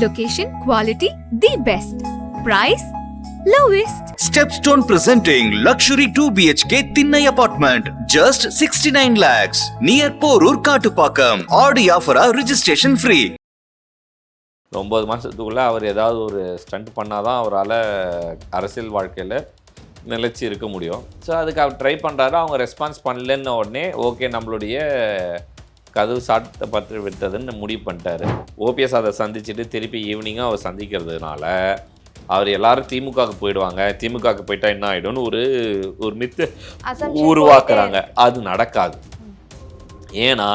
Location, quality, the best. Price, lowest. Stepstone presenting luxury 2 BHK Thinnai apartment just 69 lakhs near Porur Katupakam. Audi offer registration free. ஒம்பது மாதத்துக்குள்ளே அவர் ஏதாவது ஒரு stunt பண்ணால் தான் அவரால் அரசியல் வாழ்க்கையில் நிலைச்சி இருக்க முடியும் ஸோ அதுக்கு அவர் ட்ரை பண்ணுறாரு அவங்க ரெஸ்பான்ஸ் பண்ணலன்ன உடனே ஓகே நம்மளுடைய கதவு சாட்டை பற்றி விட்டதுன்னு முடிவு பண்ணிட்டாரு. ஓபிஎஸ் அதை சந்திச்சுட்டு திருப்பி ஈவினிங்காக அவர் சந்திக்கிறதுனால அவர் எல்லாரும் திமுகவுக்கு போயிடுவாங்க. திமுகவுக்கு போயிட்டா என்ன ஆகிடும்னு ஒரு ஒரு மித்து உருவாக்குறாங்க. அது நடக்காது. ஏன்னா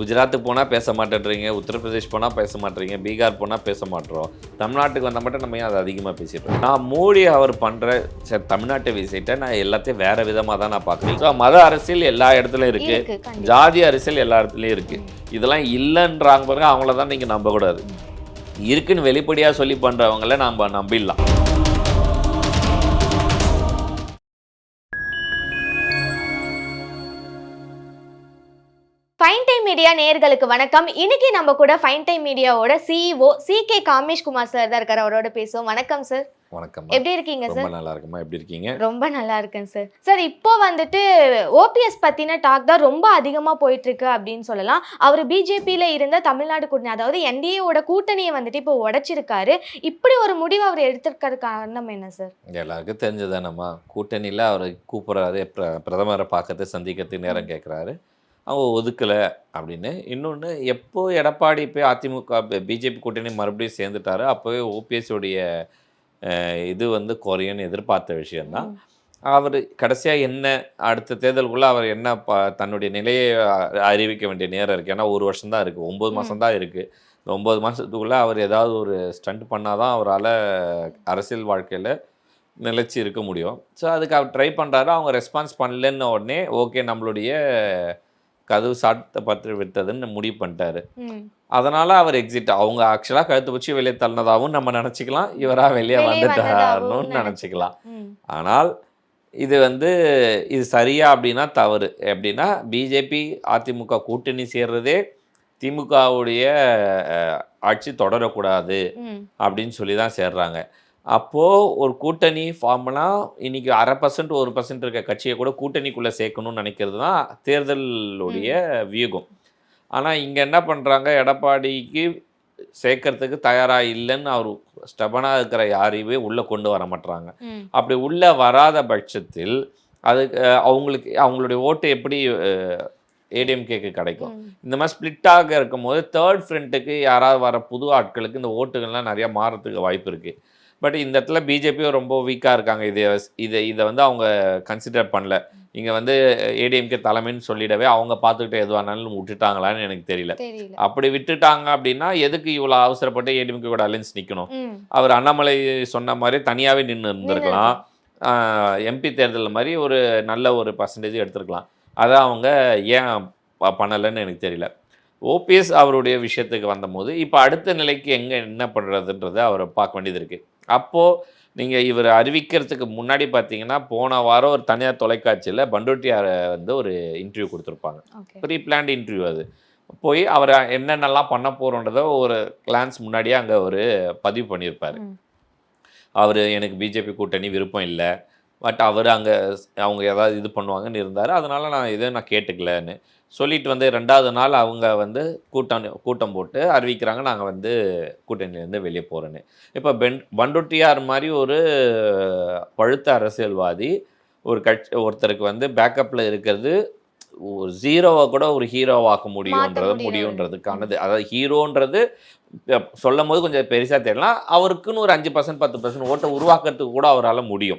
குஜராத்துக்கு போனால் பேச மாட்டேன்றீங்க உத்தரப்பிரதேஷ் போனால் பேச மாட்டேறீங்க பீகார் போனால் பேச மாட்டோம் தமிழ்நாட்டுக்கு வந்தால் மட்டும் நம்ம ஏன் அதை அதிகமாக இருக்கோம்? நான் மோடி அவர் பண்ணுற சரி தமிழ்நாட்டு விசிட்டை நான் எல்லாத்தையும் வேற விதமாக தான் நான் பார்க்குறேன். ஸோ மத அரசியல் எல்லா இடத்துலையும் இருக்கு, இருக்குது. ஜாதி அரசியல் எல்லா இடத்துலையும் இருக்குது இதெல்லாம் இல்லைன்றாங்க பாருங்க அவங்கள தான் நீங்கள் நம்பக்கூடாது. இருக்குன்னு வெளிப்படையாக சொல்லி பண்ணுறவங்கள நம்ம நம்பிடலாம். மீடியா நேயர்களுக்கு வணக்கம். இன்னைக்கு நம்ம கூட fine time மீடியாவோட CEO C K Kamesh Kumar sir தான் இருக்காரு. அவரோட பேசுவோம். வணக்கம் சார் வணக்கம் எப்படி இருக்கீங்க ரொம்ப சார் நல்லா இருக்குமா எப்படி இருக்கீங்க? ரொம்ப நல்லா இருக்கேன் சார் சார் இப்போ வந்துட்டு ஓபிஎஸ் பத்தின டாக் தான் ரொம்ப அதிகமா போயிட்டு இருக்கு அப்படின்னு சொல்லலாம். அவர் பிஜேபியில இருந்த தமிழ்நாடு கூட்டணி அதாவது என்டிஏவோட கூட்டணியை வந்துட்டு இப்போ உடைச்சிருக்காரு. இப்படி ஒரு முடிவு அவர் எடுத்திருக்கிறது காரணம் என்ன சார் எல்லாருக்கும் தெரிஞ்சதானம்மா கூட்டணியில் அவர் கூப்பிட்றாரு பிர பிரதமரை பார்க்கறது சந்திக்கிறதுக்கு நேரம் கேட்குறாரு அவங்க ஒதுக்கலை அப்படின்னு. இன்னொன்று எப்போ எடப்பாடி போய் அதிமுக பிஜேபி கூட்டணி மறுபடியும் சேர்ந்துட்டாரு அப்போவே ஓபிஎஸ் உடைய அஹ், இது வந்து குறையும்னு எதிர்பார்த்த விஷயந்தான் அவர் கடைசியாக என்ன அடுத்த தேர்தலுக்குள்ளே அவர் என்ன ப தன்னுடைய நிலையை அறிவிக்க வேண்டிய நேரம் இருக்குது ஏன்னா ஒரு வருஷம் தான் இருக்குது ஒம்பது மாதம் தான் இருக்குது இந்த ஒம்பது மாதத்துக்குள்ளே அவர் ஏதாவது ஒரு ஸ்டண்ட் பண்ணால் தான் அவரால் அரசியல் வாழ்க்கையில் நிலைச்சி இருக்க முடியும். ஸோ அதுக்கு அவர் ட்ரை பண்ணுறாரு அவங்க ரெஸ்பான்ஸ் பண்ணலன்ன உடனே ஓகே நம்மளுடைய கதவு சாட்டை பற்றி விட்டதுன்னு முடிவு பண்ணிட்டாரு. அதனால் அவர் எக்ஸிட் அவங்க ஆக்சுவலாக கழுத்து பிடிச்சி வெளியே தள்ளினதாகவும் நம்ம நினச்சிக்கலாம். இவராக வெளியே வந்துட்டாருன்னு நினச்சிக்கலாம். ஆனால் இது வந்து இது சரியா அப்படின்னா தவறு. எப்படின்னா பிஜேபி அதிமுக கூட்டணி சேர்றதே திமுகவுடைய ஆட்சி தொடரக்கூடாது. அப்படின்னு சொல்லி தான் சேர்றாங்க. அப்போது ஒரு கூட்டணி ஃபார்ம்னா இன்னைக்கு அரை பர்சன்ட் ஒரு பர்சன்ட் இருக்க கட்சியை கூட கூட்டணிக்குள்ளே சேர்க்கணும்னு நினைக்கிறது தான் தேர்தலுடைய வியூகம். ஆனால் இங்கே என்ன பண்ணுறாங்க எடப்பாடிக்கு சேர்க்கறதுக்கு தயாராக இல்லைன்னு அவர் ஸ்டபனாக இருக்கிற யாரையுமே உள்ளே கொண்டு வர மாட்றாங்க. ம். அப்படி உள்ளே வராத பட்சத்தில் அது அஹ், அவங்களுக்கு அவங்களுடைய ஓட்டு எப்படி ஏடிஎம்கேக்கு கிடைக்கும். இந்த மாதிரி ஸ்பிளிட்டாக இருக்கும்போது தேர்ட் ஃப்ரண்ட்டுக்கு யாராவது வர புது ஆட்களுக்கு இந்த ஓட்டுகள்லாம் நிறையா மாறத்துக்கு வாய்ப்பு இருக்குது பட் இந்த இடத்துல பிஜேபியும் ரொம்ப வீக்காக இருக்காங்க. இதை இதை இதை வந்து அவங்க கன்சிடர் பண்ணல. இங்கே வந்து ஏடிஎம்கே தலைமைன்னு சொல்லிடவே அவங்க பார்த்துக்கிட்டு எதுவானாலும் விட்டுட்டாங்களான்னு எனக்கு தெரியல. அப்படி விட்டுட்டாங்க அப்படின்னா எதுக்கு இவ்வளோ அவசரப்பட்டு ஏடிஎம்கே கூட அலைன்ஸ் நிற்கணும். அவர் அண்ணாமலை சொன்ன மாதிரி தனியாகவே நின்று இருந்திருக்கலாம். எம்பி தேர்தல் மாதிரி ஒரு நல்ல ஒரு பர்சன்டேஜ் எடுத்திருக்கலாம். அதை அவங்க ஏன் பண்ணலைன்னு எனக்கு தெரியல. ஓபிஎஸ் அவருடைய விஷயத்துக்கு வந்தபோது இப்போ அடுத்த நிலைக்கு எங்கே என்ன பண்ணுறதுன்றதை அவரை பார்க்க வேண்டியது இருக்குது அப்போது நீங்கள் இவர் அறிவிக்கிறதுக்கு முன்னாடி பார்த்தீங்கன்னா போன வாரம் ஒரு தனியார் தொலைக்காட்சியில் பண்டோட்டியாரை வந்து ஒரு இன்டர்வியூ கொடுத்துருப்பாங்க. ப்ரீ பிளான்ட் இன்டர்வியூ அது. போய் அவர் என்னென்னலாம் பண்ண போகிறோன்றத ஒரு கிளான்ஸ் முன்னாடியே அங்கே ஒரு பதிவு பண்ணியிருப்பார். அவர் எனக்கு பிஜேபி கூட்டணி விருப்பம் இல்லை. பட் அவர் அங்கே அவங்க ஏதாவது இது பண்ணுவாங்கன்னு இருந்தார். அதனால் நான் இதை நான் கேட்டுக்கலன்னு. சொல்லிட்டு வந்து ரெண்டாவது நாள் அவங்க வந்து கூட்டம் கூட்டம் போட்டு அறிவிக்கிறாங்க நாங்கள் வந்து கூட்டணியிலேருந்து வெளியே போகிறேன்னு இப்போ பென் பண்டுட்டியார் மாதிரி ஒரு பழுத்த அரசியல்வாதி ஒரு கட்சி ஒருத்தருக்கு வந்து பேக்கப்பில் இருக்கிறது ஒரு ஜீரோவை கூட ஒரு ஹீரோவாக்க முடியுன்றது. முடியுன்றதுக்கானது அதாவது ஹீரோன்றது சொல்லும் போது கொஞ்சம் பெருசாக தெரியலாம் அவருக்குன்னு ஒரு அஞ்சு பர்சன்ட் பத்து பர்சன்ட் ஓட்டை உருவாக்குறதுக்கு கூட அவரால் முடியும்.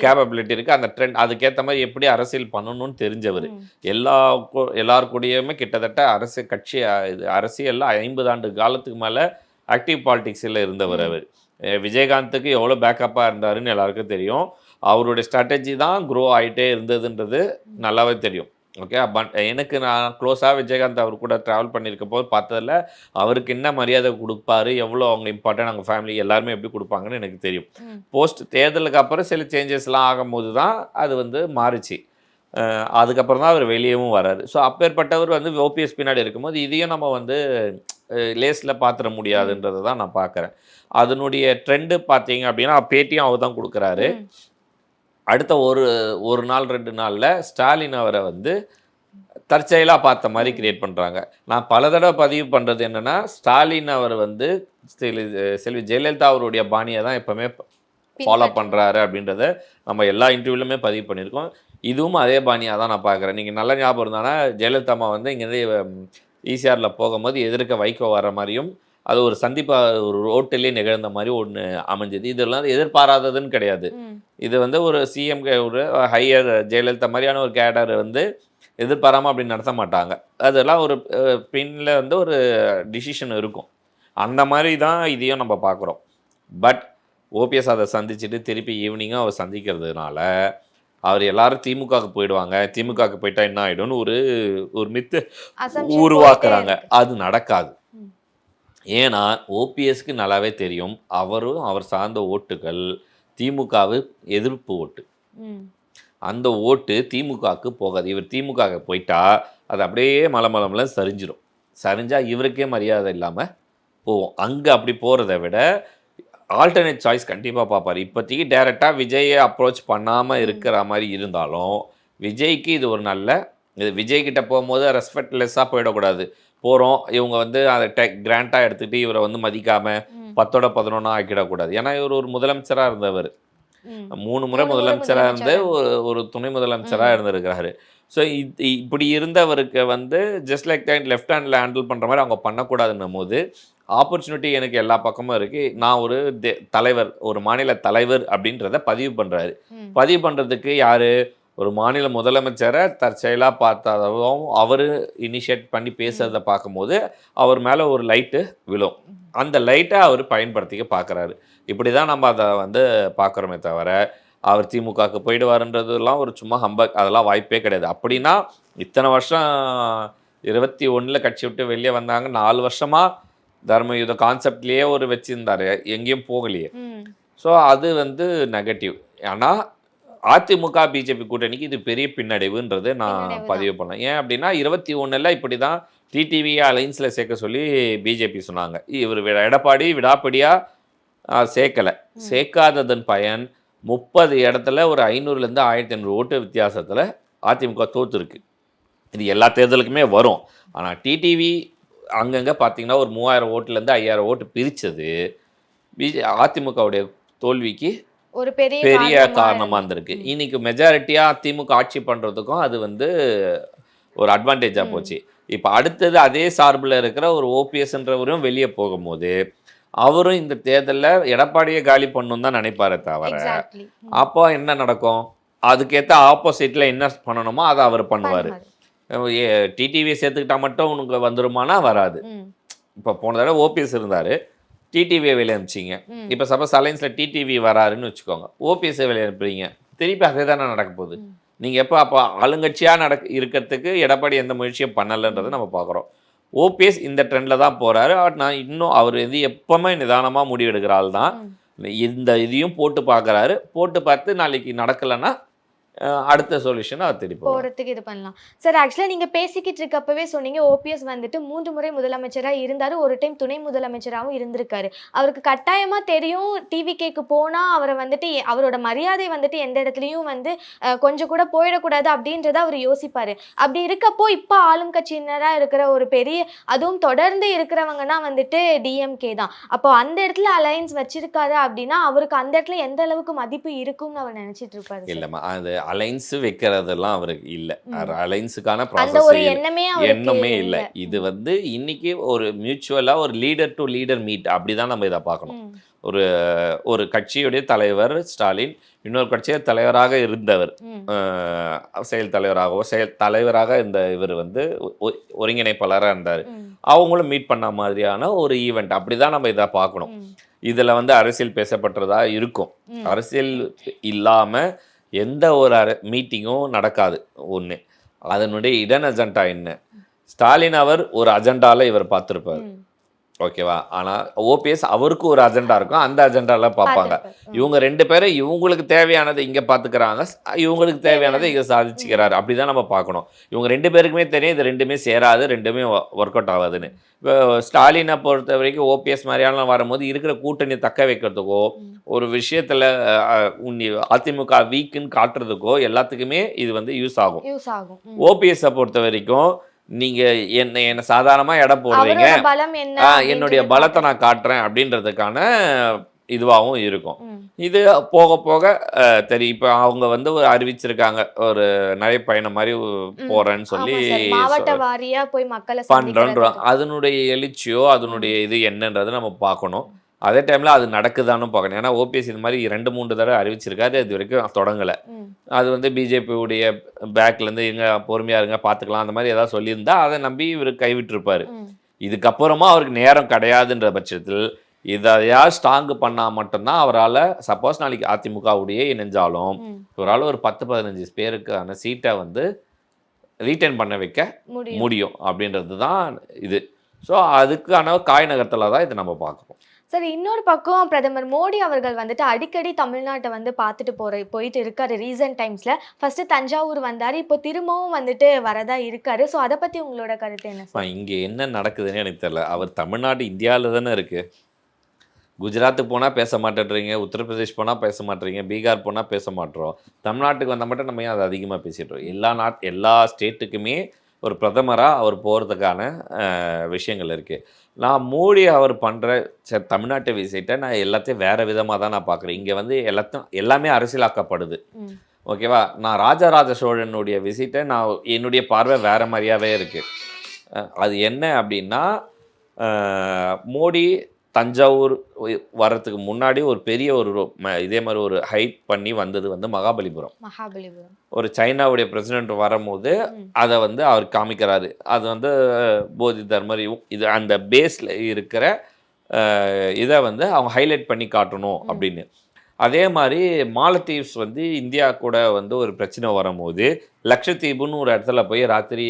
கேப்பபிலிட்டி இருக்குது அந்த ட்ரெண்ட் அதுக்கேற்ற மாதிரி எப்படி அரசியல் பண்ணணும்னு தெரிஞ்சவர். எல்லா கூ- எல்லார் கூடயுமே கிட்டத்தட்ட அரசு கட்சி இது அரசியலில் ஐம்பது ஆண்டு காலத்துக்கு மேலே ஆக்டிவ் பாலிடிக்ஸில் இருந்தவர். அவர். அஹ், விஜயகாந்துக்கு எவ்வளோ பேக்கப்பாக இருந்தாருன்னு எல்லாருக்கும் தெரியும். அவருடைய ஸ்ட்ராட்டஜி தான் க்ரோ ஆகிட்டே இருந்ததுன்றது நல்லாவே தெரியும். ஓகே பட் எனக்கு நான் க்ளோஸாக விஜயகாந்த் அவர் கூட ட்ராவல் பண்ணியிருக்க போது பார்த்ததில் அவருக்கு என்ன மரியாதை கொடுப்பாரு எவ்வளோ அவங்க இம்பார்ட்டன்ட் அவங்க ஃபேமிலி எல்லாருமே எப்படி கொடுப்பாங்கன்னு எனக்கு தெரியும். போஸ்ட் தேர்தலுக்கு அப்புறம் சில சேஞ்சஸ்லாம் ஆகும்போது தான் அது வந்து மாறுச்சு. அதுக்கப்புறம் தான் அவர் வெளியவும் வராரு. ஸோ அப்பேற்பட்டவர் வந்து ஓபிஎஸ் பின்னாடி இருக்கும்போது இதையும் நம்ம வந்து லேஸில் பார்த்துட முடியாதுன்றதை தான் நான் பார்க்குறேன் அதனுடைய ட்ரெண்டு பார்த்தீங்க அப்படின்னா பேட்டியும் அவர் தான் கொடுக்குறாரு. அடுத்த ஒரு ஒரு நாள் ரெண்டு நாளில் ஸ்டாலின் அவரை வந்து தற்செயலாக பார்த்த மாதிரி கிரியேட் பண்ணுறாங்க நான் பல தடவை பதிவு பண்ணுறது என்னென்னா ஸ்டாலின் அவர் வந்து செல்வி ஜெயலலிதா அவருடைய பாணியை தான் எப்போவுமே ஃபாலோ பண்ணுறாரு அப்படின்றத நம்ம எல்லா இன்டர்வியூலுமே பதிவு பண்ணியிருக்கோம். இதுவும் அதே பாணியாக தான் நான் பார்க்குறேன். நீங்கள் நல்ல ஞாபகம் இருந்தானா ஜெயலலிதா அம்மா வந்து இங்கேருந்து ஈசிஆரில் போகும்போது எதிர்க்க வைகோ வர மாதிரியும் அது ஒரு சந்திப்பா ஒரு ரோட்டிலே நிகழ்ந்த மாதிரி ஒன்று அமைஞ்சது. இதெல்லாம் எதிர்பாராததுன்னு கிடையாது. இது வந்து ஒரு சிஎம் ஒரு ஹையர் ஜெயலலிதா மாதிரியான ஒரு கேடர் வந்து எதிர்பாராமல் அப்படி நடத்த மாட்டாங்க. அதெல்லாம் ஒரு பின்னில் வந்து ஒரு டிசிஷன் இருக்கும். அந்த மாதிரி தான் இதையும் நம்ம பார்க்குறோம். பட் ஓபிஎஸ் அதை சந்திச்சுட்டு திருப்பி ஈவினிங்கும் அவர் சந்திக்கிறதுனால அவர் எல்லாரும் திமுகவுக்கு போயிடுவாங்க. திமுகவுக்கு போயிட்டா என்ன ஆகிடும்னு ஒரு ஒரு மித்து உருவாக்குறாங்க. அது நடக்காது. ஏன்னா ஓபிஎஸ்க்கு நல்லாவே தெரியும். அவரும் அவர் சார்ந்த ஓட்டுகள் திமுகவு எதிர்ப்பு ஓட்டு. அந்த ஓட்டு திமுகவுக்கு போகாது. இவர் திமுகவுக்கு போயிட்டா அது அப்படியே மலமலமல சரிஞ்சிரும். சரிஞ்சா இவருக்கே மரியாதை இல்லாமல் போவோம். அங்கே அப்படி போகிறத விட ஆல்டர்னேட் சாய்ஸ் கண்டிப்பாக பார்ப்பார். இப்போதைக்கு டைரெக்டாக விஜயை அப்ரோச் பண்ணாமல் இருக்கிற மாதிரி இருந்தாலும் விஜய்க்கு இது ஒரு நல்ல இது விஜய் கிட்ட போகும்போது ரெஸ்பெக்ட்லெஸ்ஸாக போயிடக்கூடாது. போகிறோம் இவங்க வந்து அதை டெக் கிராண்டாக எடுத்துகிட்டு இவரை வந்து மதிக்காமல். பத்தோட பதினொன்னா ஆக்கிடக்கூடாது. ஏன்னா இவர் ஒரு முதலமைச்சராக இருந்தவர். மூணு முறை முதலமைச்சராக இருந்து ஒரு ஒரு துணை முதலமைச்சராக இருந்திருக்கிறாரு. ஸோ இப்படி இருந்தவருக்கு வந்து just like that left handle handle பண்ணுற மாதிரி அவங்க பண்ணக்கூடாதுன்னும் போது ஆப்பர்ச்சுனிட்டி எனக்கு எல்லா பக்கமும் இருக்குது நான் ஒரு தே- தலைவர் ஒரு மாநில தலைவர் அப்படின்றத பதிவு பண்ணுறாரு. பதிவு பண்ணுறதுக்கு யார்? ஒரு மாநில முதலமைச்சரை தற்செயலாக பார்த்தாதவும் அவர் இனிஷியேட் பண்ணி பேசுறத பார்க்கும்போது அவர் மேலே ஒரு லைட்டு விழும். அந்த லைட்டை அவர் பயன்படுத்திக்க பார்க்குறாரு. இப்படி தான் நம்ம அதை வந்து பார்க்குறோமே தவிர அவர் திமுகவுக்கு போயிடுவாருன்றதுலாம் ஒரு சும்மா ஹம்பக் அதெல்லாம் வாய்ப்பே கிடையாது. அப்படின்னா இத்தனை வருஷம் இருபத்தி ஒன்றில் கட்சி விட்டு வெளியே வந்தாங்க. நாலு வருஷமாக தர்மயுத கான்செப்ட்லேயே ஒரு வச்சுருந்தாரு. எங்கேயும் போகலையே. ஸோ அது வந்து நெகட்டிவ் ஆனால் அதிமுக பிஜேபி கூட்டணிக்கு இது பெரிய பின்னடைவுன்றது நான் பதிவு பண்ணேன். ஏன் அப்படின்னா இருபத்தி ஒன்றில் இப்படி தான் டிடிவி அலைன்ஸில் சேர்க்க சொல்லி பிஜேபி சொன்னாங்க. இவர் வி- எடப்பாடி விடாப்படியாக சேர்க்கலை. சேர்க்காததன் பயன் முப்பது இடத்துல ஒரு ஐநூறுலேருந்து ஆயிரத்தி ஐநூறு ஓட்டு வித்தியாசத்தில் அதிமுக தோத்துருக்கு. இது எல்லா தேர்தலுக்குமே வரும். ஆனால் டிடிவி அங்கங்கே பார்த்தீங்கன்னா ஒரு மூவாயிரம் ஓட்டுலேருந்து ஐயாயிரம் ஓட்டு பிரித்தது பிஜே அதிமுகவுடைய தோல்விக்கு ஒரு பெரிய பெரிய காரணமா காரணமாக இருந்திருக்கு. இன்னைக்கு மெஜாரிட்டியாக திமுக ஆட்சி பண்ணுறதுக்கும் அது வந்து ஒரு அட்வான்டேஜாக. போச்சு. இப்போ அடுத்தது அதே சார்பில் இருக்கிற ஒரு ஓபிஎஸ்ன்றவரும் வெளியே போகும்போது அவரும் இந்த தேர்தலில் எடப்பாடியை காலி பண்ணணும் தான் நினைப்பாரே தவிர அப்போ என்ன நடக்கும்? அதுக்கேற்ற ஆப்போசிட்டில் என்ன பண்ணணுமோ அதை அவர் பண்ணுவார். டிடிவியை சேர்த்துக்கிட்டா மட்டும் உனக்கு வந்துருமானா வராது. இப்போ போன தடவை ஓபிஎஸ் இருந்தார். டிடிவியை வெளியே அனுப்பிச்சிங்க. இப்போ சப்போஸ் அலைன்ஸில் டிடிவி வராருன்னு வச்சுக்கோங்க. ஓபிஎஸ்ஸை வெளியே அனுப்புறீங்க. திருப்பி அதே தானே நடக்க போகுது. நீங்கள் எப்போ அப்போ ஆளுங்கட்சியாக நடக்க இருக்கிறதுக்கு எடப்பாடி எந்த முயற்சியும் பண்ணலைன்றதை நம்ம பார்க்குறோம். ஓபிஎஸ் இந்த ட்ரெண்டில் தான் போகிறாரு நான் இன்னும் அவர் இது எப்பவுமே நிதானமாக முடிவெடுக்கிற ஆள் தான் இந்த இதையும் போட்டு பார்க்குறாரு. போட்டு பார்த்து நாளைக்கு நடக்கலைன்னா அடுத்த சொல்யூஷன் திருப்பி போவார். போறதுக்கு இது பண்ணலாம் சார் ஆக்சுவலாக நீங்க பேசிக்கிட்டு இருக்கப்பவே சொன்னீங்க ஓபிஎஸ் வந்துட்டு மூன்று முறை முதலமைச்சரா இருந்தாரு ஒரு டைம் துணை முதலமைச்சராகவும் இருந்திருக்காரு அவருக்கு கட்டாயமா தெரியும் டிவிகேக்கு போனா அவரை வந்துட்டு அவரோட மரியாதை வந்துட்டு எந்த இடத்துலயும் வந்து கொஞ்சம் கூட போயிடக்கூடாது அப்படின்றத அவர் யோசிப்பாரு அப்படி இருக்கப்போ இப்போ ஆளும் கட்சியினரா இருக்கிற ஒரு பெரிய அதுவும் தொடர்ந்து இருக்கிறவங்கன்னா வந்துட்டு டிஎம்கே தான் அப்போ அந்த இடத்துல அலையன்ஸ் வச்சிருக்காரு அப்படின்னா அவருக்கு அந்த இடத்துல எந்த அளவுக்கு மதிப்பு இருக்கும்னு அவர் நினைச்சிட்டு இருப்பாரு. இல்லைம்மா அது அலைன்ஸ் வைக்கிறதெல்லாம் அவருக்கு இல்லை. அலைன்ஸுக்கான ப்ராசஸ் ஒரு எண்ணமே இல்லை. இது வந்து இன்னைக்கு ஒரு மியூச்சுவலாக ஒரு லீடர் டு லீடர் மீட் அப்படிதான் நம்ம இதை பார்க்கணும் ம். ஒரு கட்சியுடைய தலைவர் ஸ்டாலின் இன்னொரு கட்சிய தலைவராக இருந்தவர் செயல் தலைவராகவோ செயல் தலைவராக இந்த இவர் வந்து ஒருங்கிணைப்பாளராக இருந்தார். அவங்களும் மீட் பண்ண மாதிரியான ஒரு ஈவெண்ட் அப்படிதான் நம்ம இதை பார்க்கணும். இதில் வந்து அரசியல் பேசப்பட்டதா இருக்கும். அரசியல் இல்லாமல் எந்த ஒரு மீட்டிங்கும் நடக்காது. ஒன்று அதனுடைய இடன் அஜெண்டா என்ன? ஸ்டாலின் அவர் ஒரு அஜெண்டாவில் இவர் பார்த்துருப்பார். ஓகேவா? ஆனால் ஓபிஎஸ் அவருக்கு ஒரு அஜெண்டா இருக்கும். அந்த அஜெண்டால பார்ப்பாங்க. இவங்க ரெண்டு பேரும் இவங்களுக்கு தேவையானதை இங்கே பார்த்துக்கிறாங்க. இவங்களுக்கு தேவையானதை இங்கே சாதிச்சுக்கிறாரு. அப்படிதான் நம்ம பார்க்கணும். இவங்க ரெண்டு பேருக்குமே தெரியும். இது ரெண்டுமே சேராது. ரெண்டுமே ஒர்க் அவுட் ஆகாதுன்னு. இப்போ ஸ்டாலினை பொறுத்த வரைக்கும் ஓபிஎஸ் மாதிரியான வரும்போது இருக்கிற கூட்டணி தக்க வைக்கிறதுக்கோ ஒரு விஷயத்தில் அதிமுக வீக்குன்னு காட்டுறதுக்கோ எல்லாத்துக்குமே இது வந்து யூஸ் ஆகும். யூஸ் ஆகும். ம். ஓபிஎஸ்ஸை பொறுத்த வரைக்கும் நீங்கள் என்ன என்ன சாதாரணமாக எடை போடுறீங்க. என்னுடைய பலத்தை நான் காட்டுறேன் அப்படின்றதுக்கான இதுவாகவும் இருக்கும். இது போக போக தெரியும் இப்போ அவங்க வந்து ஒரு அறிவிச்சிருக்காங்க. ஒரு நடைப்பயணம் மாதிரி போறேன்னு சொல்லி சந்திக்கிறது. அதனுடைய எழுச்சியோ அதனுடைய இது என்னன்றதை நம்ம பார்க்கணும். அதே டைம்ல அது நடக்குதான்னு பார்க்கணும் ஏன்னா ஓபிஎஸ் இது மாதிரி ரெண்டு மூன்று தடவை அறிவிச்சிருக்காரு இது வரைக்கும் தொடங்கலை. அது வந்து பிஜேபியுடைய பேக்லேருந்து எங்க பொறுமையா இருங்க பார்த்துக்கலாம் அந்த மாதிரி ஏதாவது சொல்லியிருந்தா அதை நம்பி இவர் கைவிட்டிருப்பாரு. இதுக்கப்புறமா அவருக்கு நேரம் கிடையாதுன்ற பட்சத்தில் இதையா ஸ்ட்ராங் பண்ணால் மட்டும்தான் அவரால் சப்போஸ் நாளைக்கு அதிமுகவுடைய இணைஞ்சாலும். இவரால் ஒரு பத்து பதினஞ்சு பேருக்கான சீட்டை வந்து ரீட்டைன் பண்ண வைக்க முடியும் முடியும் அப்படின்றது தான் இது ஸோ அதுக்கான காய் நகரத்தில் தான் இதை நம்ம பார்க்குறோம் சரி இன்னொரு பக்கம் பிரதமர் மோடி அவர்கள் வந்துட்டு அடிக்கடி தமிழ்நாட்டை வந்து பார்த்துட்டு போற போயிட்டு இருக்காரு ரீசன்ட் டைம்ஸ்ல ஃபர்ஸ்ட் தஞ்சாவூர் வந்தாரு இப்போ திரும்பவும் வந்துட்டு வரதா இருக்காரு. ஸோ அதை பத்தி உங்களோட கருத்து என்ன இங்கே என்ன நடக்குதுன்னு எனக்கு தெரியல. அவர் தமிழ்நாடு இந்தியாவில் தானே இருக்கு. குஜராத்துக்கு போனால் பேச மாட்டேன்றீங்க உத்தரப்பிரதேஷ் போனால் பேச மாட்டேறீங்க பீகார் போனால் பேச மாட்டோம் தமிழ்நாட்டுக்கு வந்தால் மட்டும் நம்ம ஏன் அதை அதிகமாக பேசிடுறோம் எல்லா நாட் எல்லா ஸ்டேட்டுக்குமே ஒரு பிரதமராக அவர் போகிறதுக்கான விஷயங்கள் இருக்குது நான் மோடி அவர் பண்ணுற சரி தமிழ்நாட்டு விசிட்டை நான் எல்லாத்தையும் வேறு விதமாக தான் நான் பார்க்குறேன் இங்கே வந்து எல்லாத்தையும் எல்லாமே அரசியலாக்கப்படுது. ஓகேவா? நான் ராஜராஜ சோழனுடைய விசிட்டை நான் என்னுடைய பார்வை வேறு மாதிரியாவே இருக்குது அது என்ன அப்படின்னா மோடி தஞ்சாவூர் வர்றதுக்கு முன்னாடி ஒரு பெரிய ஒரு இதே மாதிரி ஒரு ஹைப் பண்ணி வந்தது வந்து மகாபலிபுரம். மகாபலிபுரம். ஒரு சைனாவுடைய பிரசிடென்ட் வரும்போது. அதை வந்து அவர் காமிக்கிறாரு. அது வந்து போதி தர்மர் இது அந்த பேஸில் இருக்கிற இதை வந்து அவங்க ஹைலைட் பண்ணி காட்டணும் அப்படின்னு. அதே மாதிரி மாலத்தீவ்ஸ் வந்து இந்தியா கூட வந்து ஒரு பிரச்சனை வரும்போது லக்ஷத்தீவுன்னு ஒரு இடத்துல போய் ராத்திரி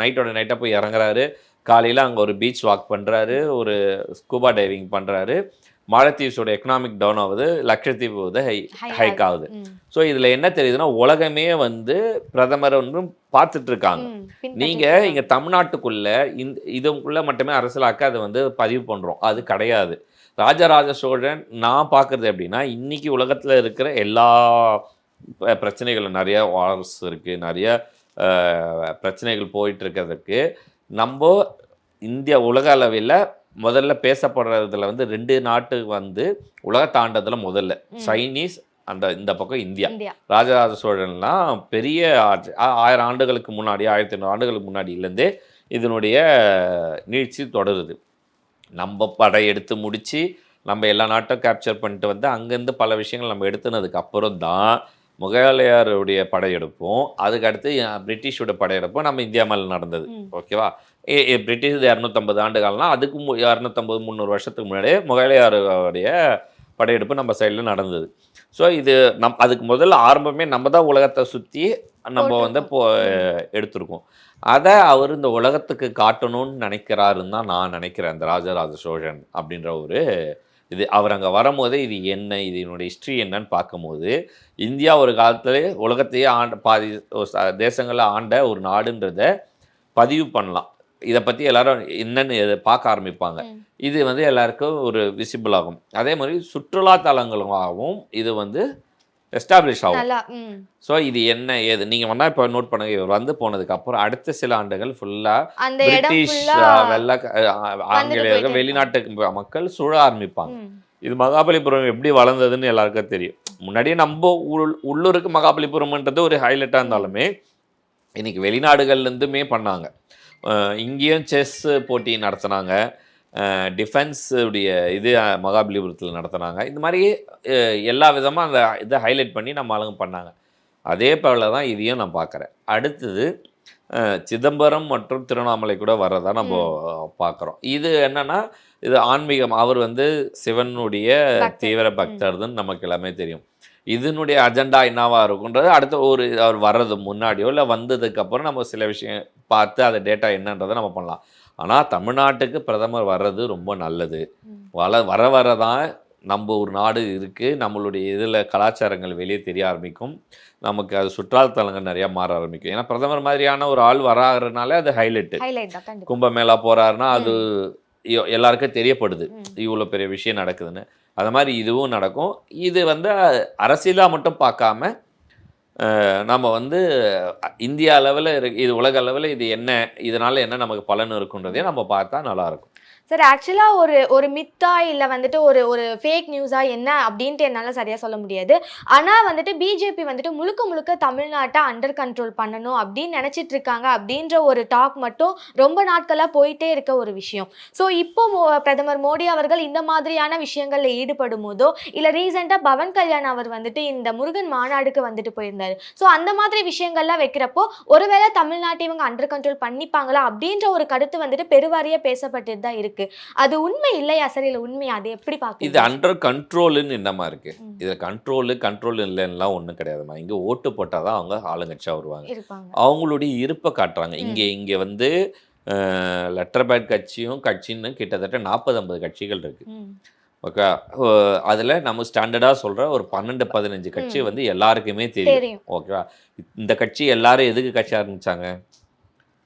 நைட்டோட நைட்டாக போய் இறங்குறாரு. காலையில் அங்கே ஒரு பீச் வாக் பண்ணுறாரு ஒரு ஸ்கூபா டைவிங் பண்ணுறாரு மாலத்தீவ்ஸோட எக்கனாமிக் டவுன் ஆகுது லக்ஷத்தீவு வந்து ஹை ஹைக் ஆகுது. ஸோ இதில் என்ன தெரியுதுன்னா உலகமே வந்து பிரதமரை வந்து பார்த்துட்டு இருக்காங்க ம். பின்பற்றிட்டு நீங்க இருக்காங்க. இங்க தமிழ்நாட்டுக்குள்ள இந்த இதுக்குள்ள மட்டுமே அரசியலாக்க அதை வந்து பதிவு பண்றோம் அது கிடையாது ராஜராஜ சோழன் நான் பார்க்கறது எப்படின்னா இன்னைக்கு உலகத்துல இருக்கிற எல்லா ப- பிரச்சனைகள் நிறைய வார்ஸ் இருக்கு நிறைய பிரச்சனைகள் போயிட்டு இருக்கிறதுக்கு நம்ம இந்தியா உலக அளவில் முதல்ல பேசப்படுறதுல வந்து ரெண்டு நாட்டு வந்து உலக தாண்டதுல முதல்ல. சைனீஸ் அந்த இந்த பக்கம் இந்தியா. ராஜராஜ சோழன்லாம் பெரிய ஆயிரம் ஆண்டுகளுக்கு முன்னாடி ஆயிரத்தி ஐநூறு ஆண்டுகளுக்கு முன்னாடியிலேருந்தே இதனுடைய நீட்சி தொடருது. நம்ம படையெடுத்து முடித்து நம்ம எல்லா நாட்டும் கேப்சர் பண்ணிட்டு வந்து அங்கேருந்து பல விஷயங்கள் நம்ம எடுத்துனதுக்கு அப்புறம் தான் முகலாயருடைய படையெடுப்பும் அதுக்கு அடுத்து அஹ், பிரிட்டிஷோட படையெடுப்பும் நம்ம இந்தியா மேலே நடந்தது. ஓகேவா? பிரிட்டிஷ் இரநூத்தம்பது ஆண்டுகள்னா அதுக்கு மு இரநூத்தம்பது முந்நூறு வருஷத்துக்கு முன்னாடியே முகலாயருடைய படையெடுப்பு நம்ம சைடில் நடந்தது. ஸோ இது நம் அதுக்கு முதல்ல ஆரம்பமே நம்ம தான் உலகத்தை சுற்றி நம்ம வந்து போ எடுத்திருக்கோம். அதை அவர் இந்த உலகத்துக்கு காட்டணும்னு நினைக்கிறாருன்னு தான் நான் நினைக்கிறேன் அந்த ராஜராஜ சோழன் அப்படின்ற ஒரு இது அவர் அங்கே வரும்போதே இது என்ன இது என்னுடைய ஹிஸ்ட்ரி என்னன்னு பார்க்கும்போது இந்தியா ஒரு காலத்துல உலகத்தையே ஆண்ட பாதி தேசங்களில் ஆண்ட ஒரு நாடுன்றத பதிவு பண்ணலாம். இதை பற்றி எல்லாரும் என்னன்னு இதை பார்க்க ஆரம்பிப்பாங்க. இது வந்து எல்லாருக்கும் ஒரு விசிபிள் ஆகும். அதே மாதிரி சுற்றுலா தலங்களாகவும் இது வந்து எஸ்டாப்ளிஷ் ஆகும். ஸோ இது என்ன ஏது? நீங்கள் வேணா இப்போ நோட் பண்ணுங்க. இவர் வந்து போனதுக்கு அப்புறம் அடுத்த சில ஆண்டுகள் ஃபுல்லாக பிரிட்டிஷ் ஃபுல்லா அஹ், வெள்ள ஆங்கிலேயர்கள் வெளிநாட்டு மக்கள் சூழ ஆரம்பிப்பாங்க. இது மகாபலிபுரம் எப்படி வளர்ந்ததுன்னு எல்லாருக்கும் தெரியும். முன்னாடியே நம்ம உள் உள்ளூருக்கு மகாபலிபுரம்ன்றது ஒரு ஹைலைட்டாக இருந்தாலுமே இன்னைக்கு வெளிநாடுகள்லேருந்துமே பண்ணாங்க. இங்கேயும் செஸ் போட்டி நடத்துனாங்க. டிஃபென்ஸ் உடைய இது மகாபலிபுரத்தில் நடத்துனாங்க. இந்த மாதிரி எல்லா விதமாக அந்த இதை ஹைலைட் பண்ணி நம்ம ஆளுங்க பண்ணாங்க. அதே போல தான் இதையும் நான் பார்க்குறேன் அடுத்தது சிதம்பரம் மற்றும் திருவண்ணாமலை கூட வர்றதா நம்ம பார்க்குறோம் இது என்னன்னா இது ஆன்மீகம். அவர் வந்து சிவனுடைய. தீவிர பக்தர்னு நமக்கு எல்லாமே தெரியும். இதனுடைய அஜெண்டா என்னவா இருக்குன்றது அடுத்த ஒரு அவர் வர்றது முன்னாடியோ இல்லை வந்ததுக்கு அப்புறம் நம்ம சில விஷயம் பார்த்து அதை டேட்டா என்னன்றதை நம்ம பண்ணலாம். ஆனால் தமிழ்நாட்டுக்கு பிரதமர் வர்றது ரொம்ப நல்லது. வள வர வர தான் நம்ம ஒரு நாடு இருக்குது நம்மளுடைய இதில் கலாச்சாரங்கள் வெளியே தெரிய ஆரம்பிக்கும். நமக்கு அது சுற்றுலாத்தலங்கள் நிறையா மாற ஆரம்பிக்கும். ஏன்னா பிரதமர் மாதிரியான ஒரு ஆள் வராகிறதுனால அது ஹைலைட்டு கும்பமேளா போகிறாருன்னா அது எல்லாருக்கும் தெரியப்படுது. இவ்வளோ பெரிய விஷயம் நடக்குதுன்னு. அது மாதிரி இதுவும் நடக்கும். இது வந்து அரசியலாக மட்டும் பார்க்காம நம்ம வந்து இந்தியா அளவில் இது உலக அளவில் இது என்ன இதனால் என்ன நமக்கு பலன் இருக்குன்றதையும் நம்ம பார்த்தா நல்லாயிருக்கும் சார் ஆக்சுவலாக ஒரு ஒரு மித்தா இல்லை வந்துட்டு ஒரு ஒரு ஃபேக் நியூஸாக என்ன அப்படின்ட்டு என்னால் சரியாக சொல்ல முடியாது. ஆனால் வந்துட்டு பிஜேபி வந்துட்டு முழுக்க முழுக்க தமிழ்நாட்டை அண்டர் கண்ட்ரோல் பண்ணணும் அப்படின்னு நினச்சிட்டு இருக்காங்க அப்படின்ற ஒரு டாக் மட்டும் ரொம்ப நாட்களாக போயிட்டே இருக்க ஒரு விஷயம். ஸோ இப்போ மோ- பிரதமர் மோடி அவர்கள் இந்த மாதிரியான விஷயங்களில் ஈடுபடும் போதோ இல்லை ரீசெண்டாக பவன் கல்யாண் அவர் வந்துட்டு இந்த முருகன் மாநாடுக்கு வந்துட்டு போயிருந்தார். ஸோ அந்த மாதிரி விஷயங்கள்லாம் வைக்கிறப்போ ஒருவேளை தமிழ்நாட்டை இவங்க அண்டர் கண்ட்ரோல் பண்ணிப்பாங்களா அப்படின்ற ஒரு கருத்து வந்துட்டு பெருவாரியாக பேசப்பட்டுட்டு தான் இருக்கு. அது உண்மை இல்லையா? சார் இல்ல உண்மை அது எப்படி இது பாக்குறீங்க அண்டர் கண்ட்ரோலுன்னு என்னமா இருக்கு. இதில் கண்ட்ரோலு கண்ட்ரோல் இல்லைன்னுலாம் ஒன்றும் கிடையாதுமா இங்கே ஓட்டு போட்டால் தான் அவங்க ஆளுங்கட்சியாக வருவாங்க. அவங்களுடைய இருப்பை காட்டுறாங்க. இங்கே இங்கே வந்து லெட்டர் பேட் கட்சியும் கட்சின்னு கிட்டத்தட்ட நாற்பது ஐம்பது கட்சிகள் இருக்கு. ஓகே? அதில் நம்ம ஸ்டாண்டர்டாக சொல்கிற ஒரு பன்னெண்டு பதினஞ்சு கட்சி. வந்து எல்லாருக்குமே தெரியும். ஓகேவா? இந்த கட்சி எல்லாரும் எதுக்கு கட்சி ஆரம்பிச்சாங்க?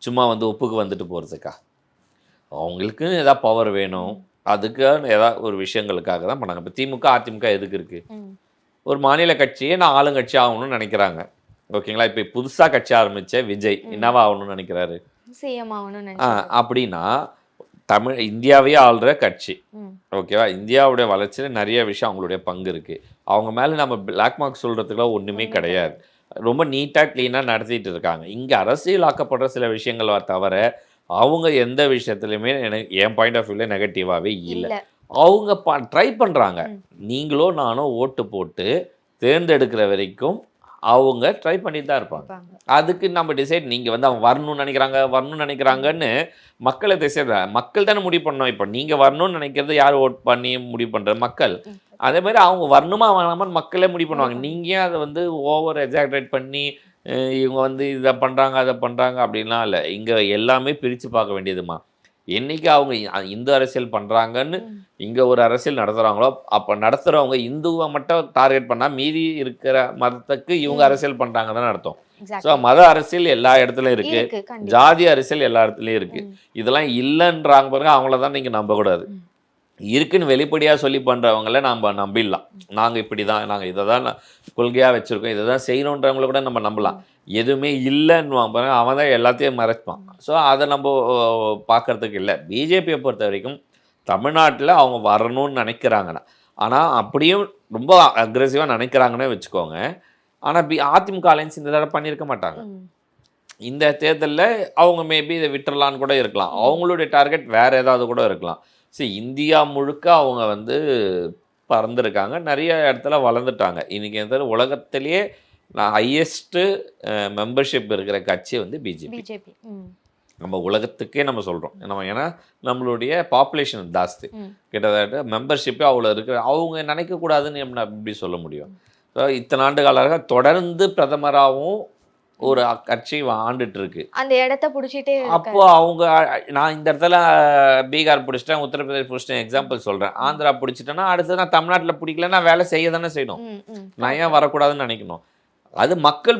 சும்மா வந்து ஒப்புக்கு வந்துட்டு போகிறதுக்கா? அவங்களுக்கு ஏதாவது பவர் வேணும். அதுக்கு ஏதாவது ஒரு விஷயங்களுக்காக தான் பண்ணாங்க. இப்போ திமுக அதிமுக எதுக்கு இருக்குது. ஒரு மாநில கட்சியே நான் ஆளுங்கட்சி ஆகணும்னு நினைக்கிறாங்க. ஓகேங்களா? இப்போ புதுசாக கட்சி ஆரம்பிச்ச விஜய். என்னவா ஆகணும்னு நினைக்கிறாரு? சிஎம் ஆகணும்னு அப்படின்னா தமிழ் இந்தியாவையே ஆள்ற கட்சி. ஓகேவா? இந்தியாவுடைய வளர்ச்சியில் நிறைய விஷயம் அவங்களுடைய பங்கு இருக்குது அவங்க மேலே நம்ம பிளாக் மார்க் சொல்கிறதுக்குலாம் ஒன்றுமே ஒண்ணுமே கிடையாது. ரொம்ப நீட்டாக க்ளீனாக நடத்திட்டு இருக்காங்க. இங்கே அரசியலாக்கப்படுற சில விஷயங்கள் தவிர அவங்க எந்த விஷயத்துலையுமே எனக்கு என் பாயிண்ட் ஆஃப் வியூவில் நெகட்டிவாகவே இல்லை அவங்க ப ட்ரை பண்ணுறாங்க. நீங்களோ நானோ ஓட்டு போட்டு தேர்ந்தெடுக்கிற வரைக்கும் அவங்க ட்ரை பண்ணிட்டு தான் இருப்பாங்க. அதுக்கு நம்ம டிசைட் நீங்கள் வந்து அவங்க வரணும்னு நினைக்கிறாங்க வரணும்னு நினைக்கிறாங்கன்னு மக்களை டிசைட் மக்கள் தானே முடிவு பண்ணணும் இப்போ நீங்கள் வரணும்னு நினைக்கிறது யார் ஓட் பண்ணி முடிவு பண்ணுறது மக்கள். அதே மாதிரி அவங்க வரணுமா வேணாமான்னு மக்களே முடிவு பண்ணுவாங்க. நீங்கள் அதை வந்து ஓவர் எக்ஸாக்ரேட் பண்ணி இவங்க வந்து இதை பண்ணுறாங்க அதை பண்ணுறாங்க அப்படின்லாம் இல்லை இங்கே எல்லாமே பிரித்து பார்க்க வேண்டியதுமா என்னைக்கு அவங்க இந்து அரசியல் பண்ணுறாங்கன்னு. இங்கே ஒரு அரசியல் நடத்துகிறாங்களோ அப்போ நடத்துகிறவங்க இந்துவை மட்டும் டார்கெட் பண்ணால் மீதி இருக்கிற மதத்துக்கு இவங்க. அரசியல் பண்ணுறாங்க தானே அர்த்தம் Exactly. ஸோ மத அரசியல் எல்லா இடத்துலையும் இருக்கு இருக்கு கண்டிப்பா ஜாதி அரசியல் எல்லா இடத்துலையும் இருக்கு ம். இதெல்லாம் இல்லைன்றாங்க பாருங்க அவங்கள தான் நீங்கள் நம்பக்கூடாது. இருக்குன்னு வெளிப்படையாக சொல்லி பண்ணுறவங்கள நம்ம நம்பிடலாம். நாங்கள் இப்படி தான் நாங்கள் இதை தான் கொள்கையாக வச்சுருக்கோம் இதை தான் செய்யணுன்றவங்கள கூட நம்ம நம்பலாம். எதுவுமே இல்லைன்னு பாருங்க அவன் தான் எல்லாத்தையும் மறைப்பான். ஸோ அதை நம்ம பார்க்கறதுக்கு இல்லை. பிஜேபியை பொறுத்த வரைக்கும் தமிழ்நாட்டில் அவங்க வரணும்னு நினைக்கிறாங்கண்ணா. ஆனால் அப்படியும் ரொம்ப அக்ரெசிவாக நினைக்கிறாங்கன்னே வச்சுக்கோங்க. ஆனால் பி அதிமுக அலைன்ஸ் இந்த தடவை பண்ணியிருக்க மாட்டாங்க. இந்த தேர்தலில் அவங்க மேபி இதை விட்டுறலான்னு கூட இருக்கலாம். அவங்களுடைய டார்கெட் வேற ஏதாவது கூட இருக்கலாம். சரி இந்தியா முழுக்க அவங்க வந்து பறந்துருக்காங்க. நிறைய இடத்துல வளர்ந்துட்டாங்க. இன்னைக்கு எந்த உலகத்திலேயே ஹையஸ்ட்டு மெம்பர்ஷிப் இருக்கிற கட்சி வந்து பிஜேபி பிஜேபி. நம்ம உலகத்துக்கே நம்ம சொல்கிறோம் நம்ம ஏன்னா நம்மளுடைய பாப்புலேஷன் ஜாஸ்தி. கிட்டத்தட்ட மெம்பர்ஷிப்பே அவ்வளோ இருக்கிற அவங்க நினைக்கக்கூடாதுன்னு நம்ம எப்படி சொல்ல முடியும்? ஸோ இத்தனை ஆண்டு காலாக தொடர்ந்து பிரதமராகவும் ஒரு கட்சி ஆண்டுட்டு இருக்கு அந்த இடத்த புடிச்சிட்டே அப்போ அவங்க நான் இந்த இடத்துல பீகார் பிடிச்சிட்டேன் உத்தரப்பிரதேஷ் பிடிச்சிட்டேன் எக்ஸாம்பிள் சொல்கிறேன் ஆந்திரா பிடிச்சிட்டேன்னா அடுத்து நான் தமிழ்நாட்டில் பிடிக்கலன்னா வேலை செய்ய தானே செய்யணும். நான் ஏன் வரக்கூடாதுன்னு நினைக்கணும்? அது மக்கள்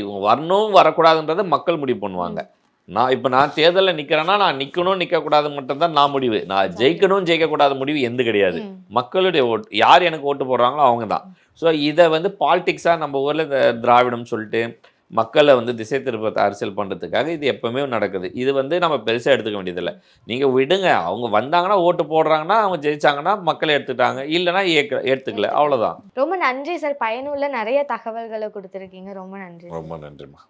இவங்க வரணும் வரக்கூடாதுன்றதை மக்கள் முடிவு பண்ணுவாங்க. நான் இப்போ நான் தேர்தலில் நிற்கிறேன்னா நான் நிற்கணும் நிற்கக்கூடாது மட்டும்தான் நான் முடிவு. நான் ஜெயிக்கணும் ஜெயிக்கக்கூடாத முடிவு எந்த கிடையாது. மக்களுடைய ஓட்டு யார் எனக்கு ஓட்டு போடுறாங்களோ அவங்க தான். ஸோ இதை வந்து பாலிடிக்ஸாக நம்ம ஊரில் இந்த திராவிடம் சொல்லிட்டு மக்களை வந்து திசை திருப்ப அரசியல் பண்ணுறதுக்காக இது எப்பவுமே நடக்குது. இது வந்து நம்ம பெருசாக எடுத்துக்க வேண்டியதில்லை. நீங்கள் விடுங்க. அவங்க வந்தாங்கன்னா ஓட்டு போடுறாங்கன்னா அவங்க ஜெயிச்சாங்கன்னா மக்கள் எடுத்துட்டாங்க இல்லைன்னா ஏற்க ஏற்றுக்கல அவ்வளோதான் ரொம்ப நன்றி சார். பயனுள்ள நிறைய தகவல்களை கொடுத்துருக்கீங்க. ரொம்ப நன்றி ரொம்ப நன்றிம்மா.